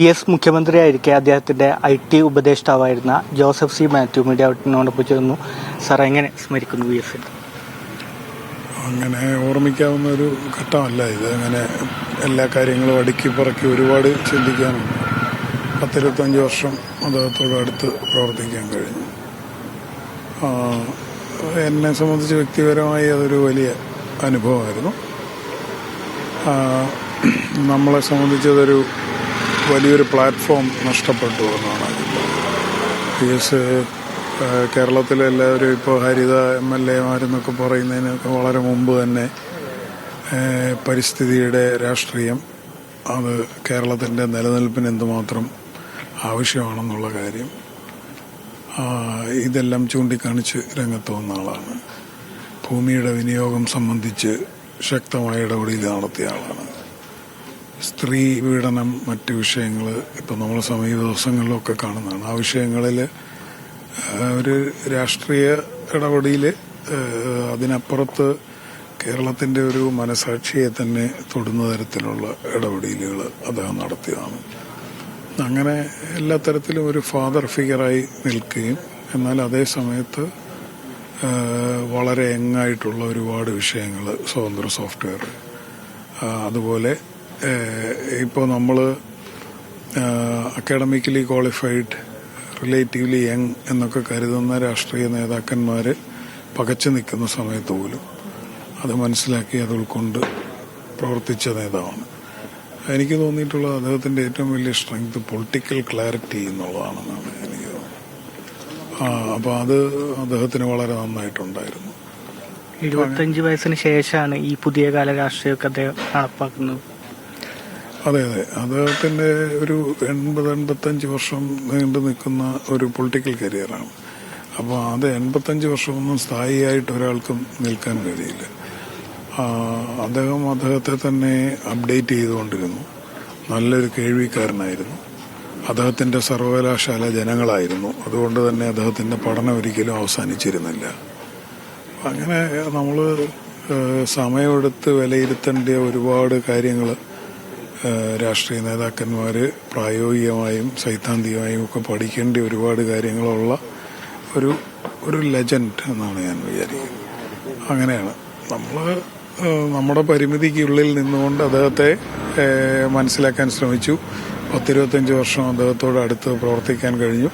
P S മുഖ്യമന്ത്രിയായിരിക്കെ അദ്ദേഹത്തിന്റെ I T ഉപദേഷ്ടാവായിരുന്ന ജോസഫ് സി മാത്യു മീഡിയ ഔട്ടിനോടൊപ്പം ചേർന്നു സാർ എങ്ങനെ സ്മരിക്കുന്നു വി എസ് അങ്ങനെ ഓർമ്മിക്കാവുന്ന ഒരു ഘട്ടമല്ല ഇത്. അങ്ങനെ എല്ലാ കാര്യങ്ങളും അടുക്കി പറക്കി ഒരുപാട് ചിന്തിക്കാനുണ്ട്. പത്തിരുപത്തഞ്ച് വർഷം അദ്ദേഹത്തോട് അടുത്ത് പ്രവർത്തിക്കാൻ കഴിഞ്ഞു. എന്നെ സംബന്ധിച്ച് വ്യക്തിപരമായി അതൊരു വലിയ അനുഭവമായിരുന്നു. നമ്മളെ സംബന്ധിച്ച് അതൊരു വലിയൊരു പ്ലാറ്റ്ഫോം നഷ്ടപ്പെട്ടു എന്നാണ് പിഎസ് കേരളത്തിലെ എല്ലാവരും ഇപ്പോൾ ഹരിത എം എൽ എമാരെന്നൊക്കെ പറയുന്നതിനൊക്കെ വളരെ മുമ്പ് തന്നെ പരിസ്ഥിതിയുടെ രാഷ്ട്രീയം അത് കേരളത്തിന്റെ നിലനിൽപ്പിന് എന്തുമാത്രം ആവശ്യമാണെന്നുള്ള കാര്യം ഇതെല്ലാം ചൂണ്ടിക്കാണിച്ച് രംഗത്ത് വന്ന ആളാണ്. ഭൂമിയുടെ വിനിയോഗം സംബന്ധിച്ച് ശക്തമായ ഇടപെടൽ നടത്തിയ ആളാണ്. സ്ത്രീ പീഡനം മറ്റ് വിഷയങ്ങൾ ഇപ്പം നമ്മൾ സമീപ ദിവസങ്ങളിലൊക്കെ കാണുന്നതാണ്. ആ വിഷയങ്ങളിൽ ഒരു രാഷ്ട്രീയ ഇടപെടിയിൽ അതിനപ്പുറത്ത് കേരളത്തിന്റെ ഒരു മനസാക്ഷിയെ തന്നെ തൊടുന്ന തരത്തിലുള്ള ഇടപെടലുകൾ അദ്ദേഹം നടത്തിയതാണ്. അങ്ങനെ എല്ലാ തരത്തിലും ഒരു ഫാദർ ഫിഗറായി നിൽക്കുകയും എന്നാൽ അതേ സമയത്ത് വളരെ യങ്ങായിട്ടുള്ള ഒരുപാട് വിഷയങ്ങൾ സ്വതന്ത്ര സോഫ്റ്റ്വെയർ അതുപോലെ ഇപ്പോൾ നമ്മൾ അക്കാഡമിക്കലി ക്വാളിഫൈഡ് റിലേറ്റീവ്ലി യങ് എന്നൊക്കെ കരുതുന്ന രാഷ്ട്രീയ നേതാക്കന്മാർ പകച്ചു നിൽക്കുന്ന സമയത്ത് പോലും അത് മനസ്സിലാക്കി അത് ഉൾക്കൊണ്ട് പ്രവർത്തിച്ച നേതാവാണ്. എനിക്ക് തോന്നിയിട്ടുള്ള അദ്ദേഹത്തിന്റെ ഏറ്റവും വലിയ സ്ട്രെങ്ത് പൊളിറ്റിക്കൽ ക്ലാരിറ്റി എന്നുള്ളതാണെന്നാണ് എനിക്ക് അപ്പോൾ അത് അദ്ദേഹത്തിന് വളരെ നന്നായിട്ടുണ്ടായിരുന്നു. എഴുപത്തഞ്ച് വയസ്സിന് ശേഷമാണ് ഈ പുതിയ കാല രാഷ്ട്രീയമൊക്കെ അദ്ദേഹം നടപ്പാക്കുന്നത്. അതെ അതെ. അദ്ദേഹത്തിന്റെ ഒരു എൺപത് എൺപത്തഞ്ച് വർഷം നീണ്ടു നിൽക്കുന്ന ഒരു പൊളിറ്റിക്കൽ കരിയറാണ് അപ്പോൾ അത് എൺപത്തഞ്ച് വർഷമൊന്നും സ്ഥായിയായിട്ട് ഒരാൾക്കും നിൽക്കാൻ കഴിയില്ല. അദ്ദേഹം അദ്ദേഹത്തെ തന്നെ അപ്ഡേറ്റ് ചെയ്തുകൊണ്ടിരുന്നു. നല്ലൊരു കേൾവിക്കാരനായിരുന്നു. അദ്ദേഹത്തിന്റെ സർവകലാശാല ജനങ്ങളായിരുന്നു. അതുകൊണ്ട് തന്നെ അദ്ദേഹത്തിന്റെ പഠനം ഒരിക്കലും അവസാനിച്ചിരുന്നില്ല. അങ്ങനെ നമ്മൾ സമയമെടുത്ത് വിലയിരുത്തേണ്ട ഒരുപാട് കാര്യങ്ങൾ രാഷ്ട്രീയ നേതാക്കന്മാർ പ്രായോഗികമായും സൈദ്ധാന്തികമായും ഒക്കെ പഠിക്കേണ്ട ഒരുപാട് കാര്യങ്ങളുള്ള ഒരു ഒരു ലെജൻഡ് എന്നാണ് ഞാൻ വിചാരിക്കുന്നത്. അങ്ങനെയാണ്. നമ്മൾ നമ്മുടെ പരിമിതിക്കുള്ളിൽ നിന്നുകൊണ്ട് അദ്ദേഹത്തെ മനസ്സിലാക്കാൻ ശ്രമിച്ചു. പത്തിരുപത്തഞ്ച് വർഷം അദ്ദേഹത്തോട് അടുത്ത് പ്രവർത്തിക്കാൻ കഴിഞ്ഞു.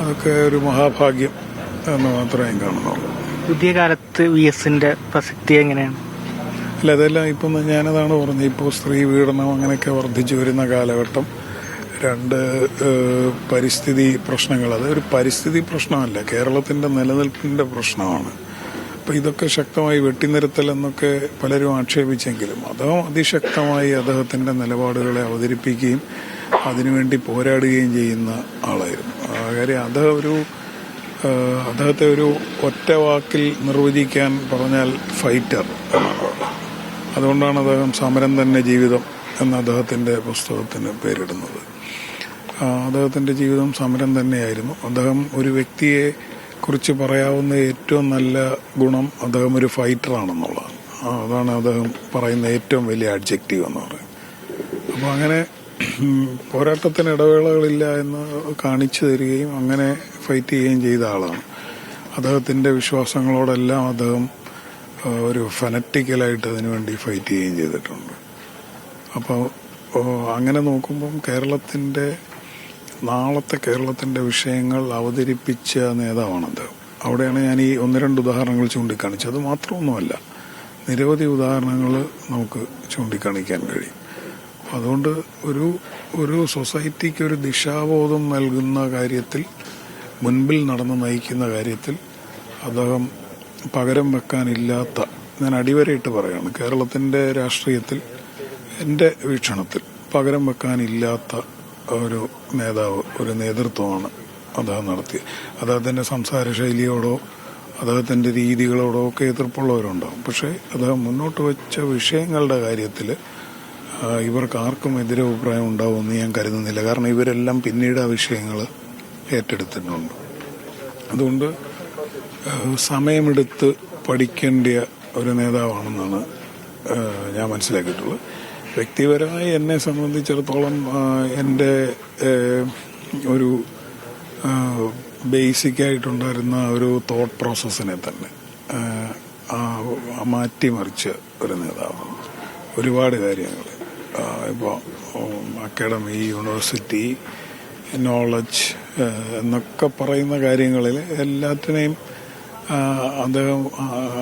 അതൊക്കെ ഒരു മഹാഭാഗ്യം എന്ന് മാത്രമേ കാണുന്നുള്ളൂ. പുതിയ കാലത്ത് വി എസിന്റെ പ്രസക്തി എങ്ങനെയാണ്? അല്ല അതെല്ലാം ഇപ്പം ഞാനതാണ് പറഞ്ഞത്. ഇപ്പോൾ സ്ത്രീ പീഡനം അങ്ങനെയൊക്കെ വർദ്ധിച്ചു വരുന്ന കാലഘട്ടം. രണ്ട് പരിസ്ഥിതി പ്രശ്നങ്ങൾ. അത് ഒരു പരിസ്ഥിതി പ്രശ്നമല്ല. കേരളത്തിന്റെ നിലനിൽപ്പിന്റെ പ്രശ്നമാണ്. അപ്പൊ ഇതൊക്കെ ശക്തമായി വെട്ടിനിരത്തൽ എന്നൊക്കെ പലരും ആക്ഷേപിച്ചെങ്കിലും അദ്ദേഹം അതിശക്തമായി അദ്ദേഹത്തിന്റെ നിലപാടുകളെ അവതരിപ്പിക്കുകയും അതിനുവേണ്ടി പോരാടുകയും ചെയ്യുന്ന ആളായിരുന്നു. കാര്യം അദ്ദേഹം ഒരു അദ്ദേഹത്തെ ഒരു ഒറ്റ വാക്കിൽ നിർവചിക്കാൻ പറഞ്ഞാൽ ഫൈറ്റർ എന്നാണ്. അതുകൊണ്ടാണ് അദ്ദേഹം സമരം തന്നെ ജീവിതം എന്ന അദ്ദേഹത്തിന്റെ പുസ്തകത്തിന് പേരിടുന്നത്. അദ്ദേഹത്തിന്റെ ജീവിതം സമരം തന്നെയായിരുന്നു. അദ്ദേഹം ഒരു വ്യക്തിയെ കുറിച്ച് പറയാവുന്ന ഏറ്റവും നല്ല ഗുണം അദ്ദേഹം ഒരു ഫൈറ്ററാണെന്നുള്ളതാണ്. അതാണ് അദ്ദേഹം പറയുന്ന ഏറ്റവും വലിയ അഡ്ജക്റ്റീവ് എന്ന് പറയുന്നത്. അപ്പോൾ അങ്ങനെ പോരാട്ടത്തിന് ഇടവേളകളില്ല എന്ന് കാണിച്ചു തരികയും അങ്ങനെ ഫൈറ്റ് ചെയ്യുകയും ചെയ്ത ആളാണ്. അദ്ദേഹത്തിന്റെ വിശ്വാസങ്ങളോടെല്ലാം അദ്ദേഹം ഒരു ഫനറ്റിക്കലായിട്ട് അതിനുവേണ്ടി ഫൈറ്റ് ചെയ്യുകയും ചെയ്തിട്ടുണ്ട്. അപ്പോൾ അങ്ങനെ നോക്കുമ്പം കേരളത്തിന്റെ നാളത്തെ കേരളത്തിന്റെ വിഷയങ്ങൾ അവതരിപ്പിച്ച നേതാവാണ് അദ്ദേഹം അവിടെയാണ് ഞാൻ ഈ ഒന്ന് രണ്ട് ഉദാഹരണങ്ങൾ ചൂണ്ടിക്കാണിച്ചത്. അത് മാത്രമൊന്നുമല്ല നിരവധി ഉദാഹരണങ്ങൾ നമുക്ക് ചൂണ്ടിക്കാണിക്കാൻ കഴിയും. അതുകൊണ്ട് ഒരു ഒരു സൊസൈറ്റിക്ക് ഒരു ദിശാബോധം നൽകുന്ന കാര്യത്തിൽ മുൻപിൽ നടന്ന് നയിക്കുന്ന കാര്യത്തിൽ അദ്ദേഹം പകരം വെക്കാനില്ലാത്ത ഞാൻ അടിവരയിട്ട് പറയാണ് കേരളത്തിന്റെ രാഷ്ട്രീയത്തിൽ എന്റെ വീക്ഷണത്തിൽ പകരം വെക്കാനില്ലാത്ത ഒരു നേതാവ് ഒരു നേതൃത്വമാണ് അദ്ദേഹം നടത്തിയത്. അദ്ദേഹത്തിന്റെ സംസാര ശൈലിയോടോ അദ്ദേഹത്തിന്റെ രീതികളോടോ ഒക്കെ എതിർപ്പുള്ളവരുണ്ടാകും പക്ഷേ അദ്ദേഹം മുന്നോട്ട് വെച്ച വിഷയങ്ങളുടെ കാര്യത്തിൽ ഇവർക്ക് ആർക്കും എതിരഭിപ്രായം ഉണ്ടാവുമെന്ന് ഞാൻ കരുതുന്നില്ല. കാരണം ഇവരെല്ലാം പിന്നീട് ആ വിഷയങ്ങൾ ഏറ്റെടുത്തിട്ടുണ്ട്. അതുകൊണ്ട് സമയമെടുത്ത് പഠിക്കേണ്ട ഒരു നേതാവാണെന്നാണ് ഞാൻ മനസ്സിലാക്കിയിട്ടുള്ളത്. വ്യക്തിപരമായി എന്നെ സംബന്ധിച്ചിടത്തോളം എന്റെ ഒരു ബേസിക് ആയിട്ടുണ്ടായിരുന്ന ഒരു തോട്ട് പ്രോസസ്സിനെ തന്നെ മാറ്റിമറിച്ച ഒരു നേതാവാണ്. ഒരുപാട് കാര്യങ്ങൾ ഇപ്പോൾ അക്കാഡമി യൂണിവേഴ്സിറ്റി നോളജ് എന്നൊക്കെ പറയുന്ന കാര്യങ്ങളിൽ എല്ലാത്തിനെയും അദ്ദേഹം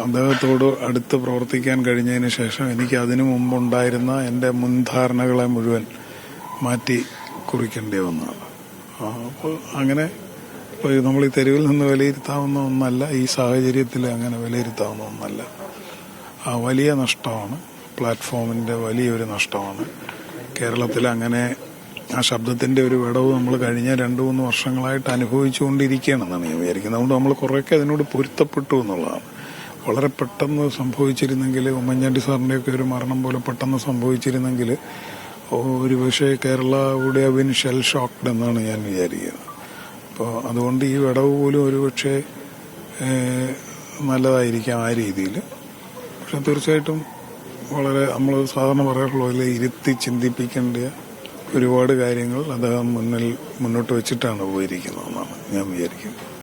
അദ്ദേഹത്തോട് അടുത്ത് പ്രവർത്തിക്കാൻ കഴിഞ്ഞതിന് ശേഷം എനിക്ക് അതിനു മുമ്പുണ്ടായിരുന്ന എന്റെ മുൻധാരണകളെ മുഴുവൻ മാറ്റി കുറിക്കേണ്ടി വന്നതാണ്. അപ്പോൾ അങ്ങനെ നമ്മൾ ഈ തെരുവിൽ നിന്ന് വിലയിരുത്താവുന്ന ഒന്നല്ല ഈ സാഹചര്യത്തിൽ അങ്ങനെ വിലയിരുത്താവുന്ന ഒന്നല്ല. വലിയ നഷ്ടമാണ്. പ്ലാറ്റ്ഫോമിന്റെ വലിയൊരു നഷ്ടമാണ്. കേരളത്തിൽ അങ്ങനെ ആ ശബ്ദത്തിന്റെ ഒരു വിടവ് നമ്മൾ കഴിഞ്ഞ രണ്ടു മൂന്ന് വർഷങ്ങളായിട്ട് അനുഭവിച്ചുകൊണ്ടിരിക്കുകയാണെന്നാണ് ഞാൻ വിചാരിക്കുന്നത്. അതുകൊണ്ട് നമ്മൾ കുറേയൊക്കെ അതിനോട് പൊരുത്തപ്പെട്ടു എന്നുള്ളതാണ്. വളരെ പെട്ടെന്ന് സംഭവിച്ചിരുന്നെങ്കിൽ ഉമ്മൻചാണ്ടി സാറിന്റെയൊക്കെ ഒരു മരണം പോലെ പെട്ടെന്ന് സംഭവിച്ചിരുന്നെങ്കിൽ ഒരു പക്ഷേ Kerala would have been shell shocked എന്നാണ് ഞാൻ വിചാരിക്കുന്നത്. അപ്പോൾ അതുകൊണ്ട് ഈ വിടവ് പോലും ഒരു പക്ഷേ നല്ലതായിരിക്കാം ആ രീതിയിൽ. പക്ഷെ തീർച്ചയായിട്ടും വളരെ നമ്മൾ സാധാരണ പറയാറുള്ള ഇരുത്തി ചിന്തിപ്പിക്കേണ്ട ഒരുപാട് കാര്യങ്ങൾ അദ്ദേഹം മുന്നിൽ മുന്നോട്ട് വെച്ചിട്ടാണ് പോയിരിക്കുന്നതെന്നാണ് ഞാൻ വിചാരിക്കുന്നത്